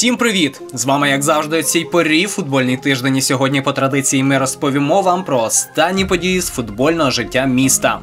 Усім привіт! З вами, як завжди, цій порі футбольний тиждень. І сьогодні по традиції ми розповімо вам про останні події з футбольного життя міста.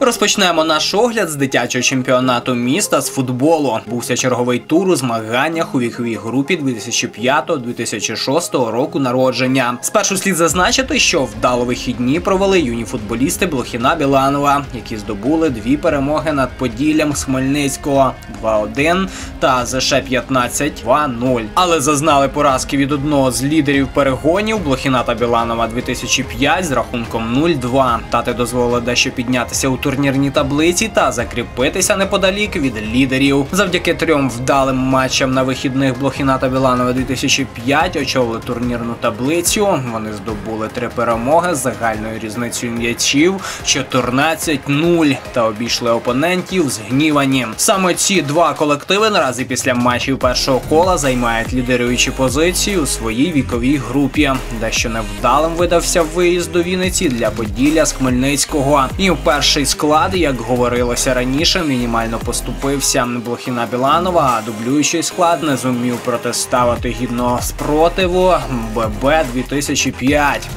Розпочнемо наш огляд з дитячого чемпіонату міста з футболу. Бувся черговий тур у змаганнях у віковій групі 2005-2006 року народження. Спершу слід зазначити, що вдало вихідні провели юні футболісти Блохіна Біланова, які здобули дві перемоги над Поділлям з Хмельницького 2-1 та ЗШ 15 2-0. Але зазнали поразки від одного з лідерів перегонів Блохіна та Біланова 2005 з рахунком 0-2. Тати дозволили дещо піднятися у турнірній таблиці та закріпитися неподалік від лідерів. Завдяки трьом вдалим матчам на вихідних Блохіна та Біланова 2005 очолили турнірну таблицю. Вони здобули три перемоги з загальною різницею м'ячів 14-0 та обійшли опонентів згнівані. Саме ці два колективи наразі після матчів першого кола займають лідируючі позиції у своїй віковій групі. Дещо невдалим видався виїзд до Вінниці для Поділля з Хмельницького. І в перший склад, як говорилося раніше, мінімально поступився Блохіна Біланова, а дублюючий склад не зумів протиставити гідного спротиву ББ 2005.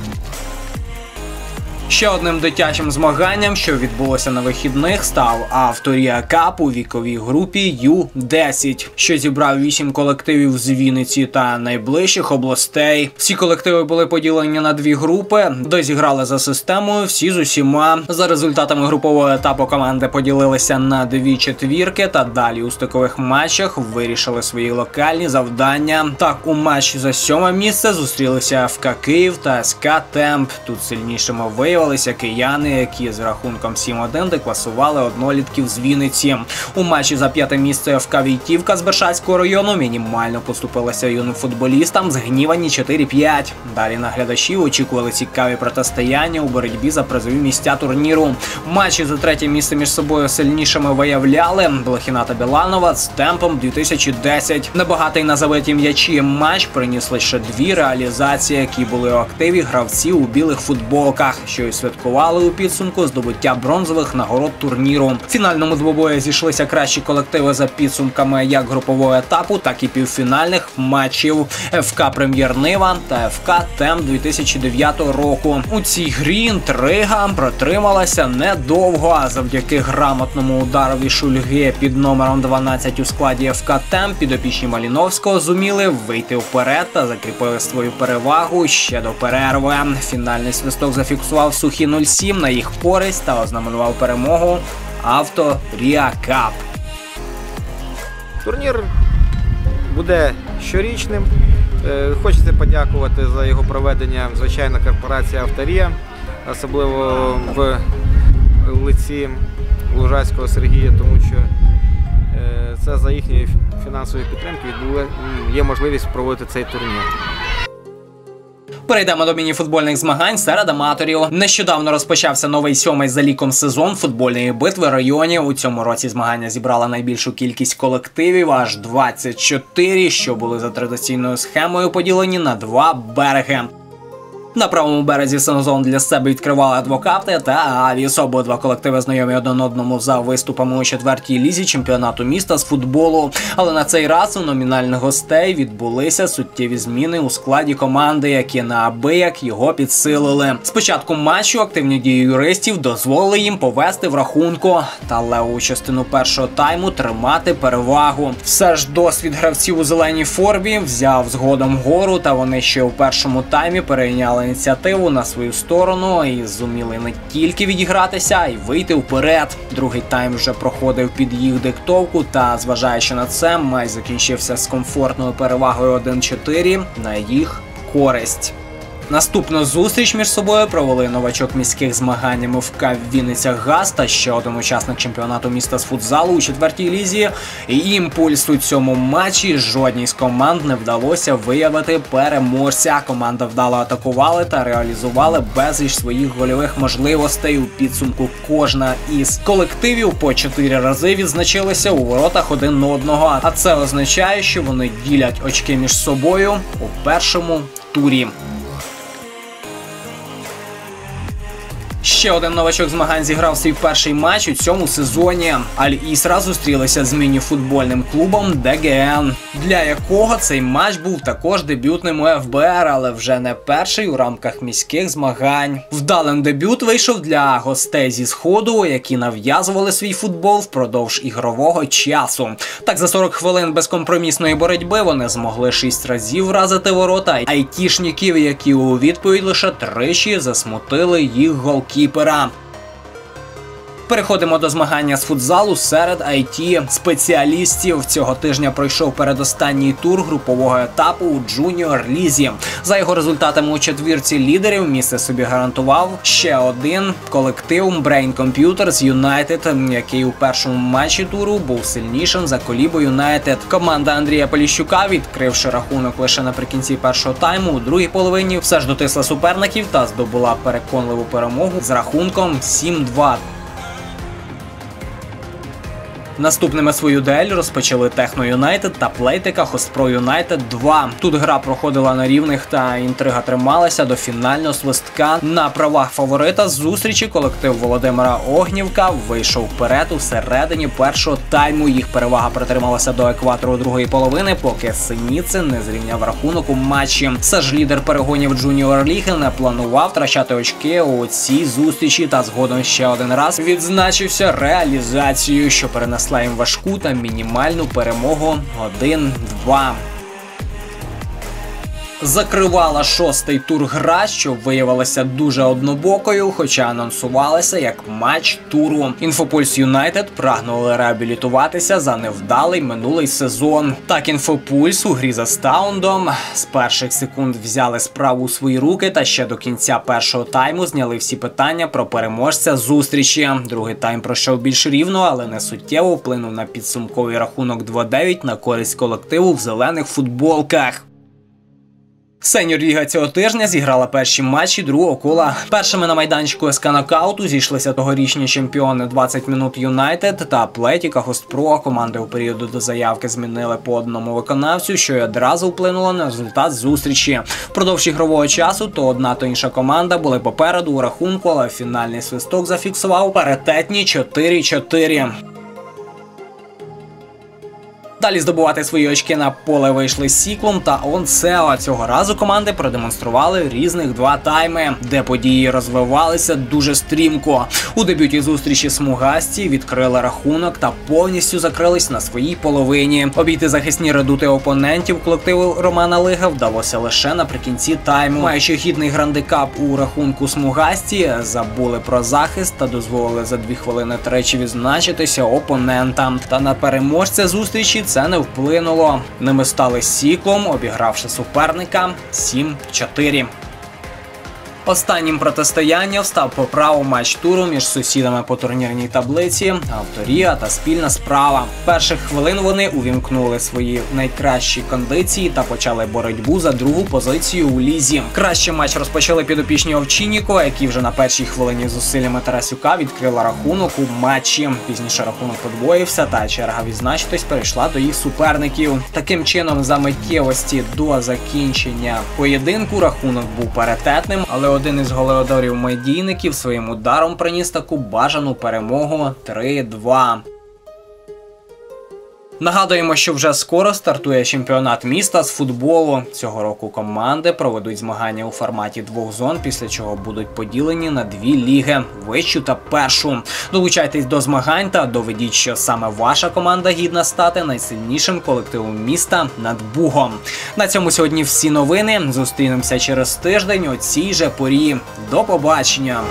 Ще одним дитячим змаганням, що відбулося на вихідних, став авторія Кап у віковій групі Ю-10, що зібрав вісім колективів з Вінниці та найближчих областей. Всі колективи були поділені на дві групи, де зіграли за системою всі з усіма. За результатами групового етапу команди поділилися на дві четвірки та далі у стикових матчах вирішили свої локальні завдання. Так, у матчі за сьоме місце зустрілися ФК Київ та СК Темп. Тут сильнішими виявилися виявилися кияни, які з рахунком 7-1 декласували однолітків з Вінниці. У матчі за п'яте місце ФК Війтівка з Бершацького району мінімально поступилася юним футболістам з гнівані 4-5. Далі наглядачі очікували цікаві протистояння у боротьбі за призові місця турніру. Матчі за третє місце між собою сильнішими виявляли Блохіна та Біланова з темпом 2010. Небагатий на забиті м'ячі матч приніс лише дві реалізації, які були у активі гравців у білих футболках. що і святкували у підсумку здобуття бронзових нагород турніру. В фінальному двобої зійшлися кращі колективи за підсумками як групового етапу, так і півфінальних матчів ФК Прем'єр Нива та ФК Тем 2009 року. У цій грі інтрига протрималася недовго, а завдяки грамотному ударові шульги під номером 12 у складі ФК Тем підопічні Маліновського зуміли вийти вперед та закріпили свою перевагу ще до перерви. Фінальний свисток зафіксував Сухі 07 на їх користь та ознаменував перемогу авто Кап. Турнір буде щорічним. Е, хочеться подякувати за його проведення, звичайно, корпорація Авторія, особливо в лиці Лужацького Сергія, тому що е, це за їхньої фінансової підтримки є можливість проводити цей турнір. Перейдемо до міні-футбольних змагань серед аматорів. Нещодавно розпочався новий сьомий за ліком сезон футбольної битви районів. У цьому році змагання зібрала найбільшу кількість колективів аж 24, що були за традиційною схемою поділені на два береги. На правому березі Сенозон для себе відкривали адвокати та Авіс. Обидва колективи знайомі один одному за виступами у четвертій лізі чемпіонату міста з футболу. Але на цей раз у номінальних гостей відбулися суттєві зміни у складі команди, які неабияк його підсилили. Спочатку матчу активні дії юристів дозволили їм повести в рахунку, та леву частину першого тайму тримати перевагу. Все ж досвід гравців у зеленій формі взяв згодом гору, та вони ще у першому таймі перейняли ініціативу на свою сторону і зуміли не тільки відігратися, а й вийти вперед. Другий тайм вже проходив під їх диктовку, та зважаючи на це, матч закінчився з комфортною перевагою 1-4 на їх користь. Наступну зустріч між собою провели новачок міських змагань МФК Вінниця Газ та ще один учасник чемпіонату міста з футзалу у четвертій лізі. Імпульс у цьому матчі жодній з команд не вдалося виявити переможця. Команда вдало атакували та реалізували безліч своїх гольових можливостей. У підсумку кожна із колективів по чотири рази відзначилися у воротах один одного. А це означає, що вони ділять очки між собою у першому турі. Ще один новачок змагань зіграв свій перший матч у цьому сезоні. Аль Ісра зустрілися з міні-футбольним клубом ДГН. для якого цей матч був також дебютним у ФБР, але вже не перший у рамках міських змагань. Вдалим дебют вийшов для гостей зі сходу, які нав'язували свій футбол впродовж ігрового часу. Так за 40 хвилин безкомпромісної боротьби вони змогли шість разів вразити ворота айтішників, які у відповідь лише тричі засмутили їх but um, Переходимо до змагання з футзалу серед it спеціалістів. Цього тижня пройшов передостанній тур групового етапу у Джуніор Лізі. За його результатами у четвірці лідерів місце собі гарантував ще один колектив Brain Computers United, який у першому матчі туру був сильнішим за Колібо Юнайтед. Команда Андрія Поліщука, відкривши рахунок лише наприкінці першого тайму, у другій половині все ж дотисла суперників та здобула переконливу перемогу з рахунком 7-2. Наступними свою дуель розпочали Техно Юнайтед та Плейтика Хоспро Юнайтед 2. Тут гра проходила на рівних та інтрига трималася до фінального свистка. На правах фаворита зустрічі колектив Володимира Огнівка вийшов вперед у середині першого тайму. Їх перевага притрималася до екватору другої половини, поки Синіцин не зрівняв рахунок у матчі. Все ж лідер перегонів Джуніор Ліги не планував втрачати очки у цій зустрічі та згодом ще один раз відзначився реалізацією, що перенесли принесла важку та мінімальну перемогу. 1-2 закривала шостий тур гра, що виявилася дуже однобокою, хоча анонсувалася як матч туру. Інфопульс Юнайтед прагнули реабілітуватися за невдалий минулий сезон. Так, інфопульс у грі за стаундом з перших секунд взяли справу у свої руки та ще до кінця першого тайму зняли всі питання про переможця зустрічі. Другий тайм пройшов більш рівно, але не суттєво вплинув на підсумковий рахунок 2-9 на користь колективу в зелених футболках. Сеньор Ліга цього тижня зіграла перші матчі другого кола. Першими на майданчику СК Нокауту зійшлися тогорічні чемпіони 20 минут Юнайтед та Плетіка Хостпро. Команди у періоду до заявки змінили по одному виконавцю, що й одразу вплинуло на результат зустрічі. Впродовж ігрового часу то одна, то інша команда були попереду у рахунку, але фінальний свисток зафіксував паритетні 4-4. Далі здобувати свої очки на поле вийшли Сіклом та Онсео. Цього разу команди продемонстрували різних два тайми, де події розвивалися дуже стрімко. У дебюті зустрічі смугасті відкрили рахунок та повністю закрились на своїй половині. Обійти захисні редути опонентів колективу Романа Лига вдалося лише наприкінці тайму. Маючи гідний грандикап у рахунку смугасті, забули про захист та дозволили за дві хвилини тричі відзначитися опонентам. Та на переможця зустрічі це не вплинуло. Ними стали сіклом, обігравши суперника 7-4. Останнім протистоянням став по праву матч туру між сусідами по турнірній таблиці, авторія та спільна справа. Перших хвилин вони увімкнули свої найкращі кондиції та почали боротьбу за другу позицію у лізі. Кращий матч розпочали підопічні Овчиннікова, які вже на першій хвилині зусиллями Тарасюка відкрила рахунок у матчі. Пізніше рахунок подвоївся, та черга відзначитись перейшла до їх суперників. Таким чином, за миттєвості до закінчення поєдинку рахунок був паритетним, але один із голеодорів медійників своїм ударом приніс таку бажану перемогу 3-2. Нагадуємо, що вже скоро стартує чемпіонат міста з футболу. Цього року команди проведуть змагання у форматі двох зон, після чого будуть поділені на дві ліги вищу та першу. Долучайтесь до змагань та доведіть, що саме ваша команда гідна стати найсильнішим колективом міста над Бугом. На цьому сьогодні всі новини. Зустрінемося через тиждень у цій же порі. До побачення.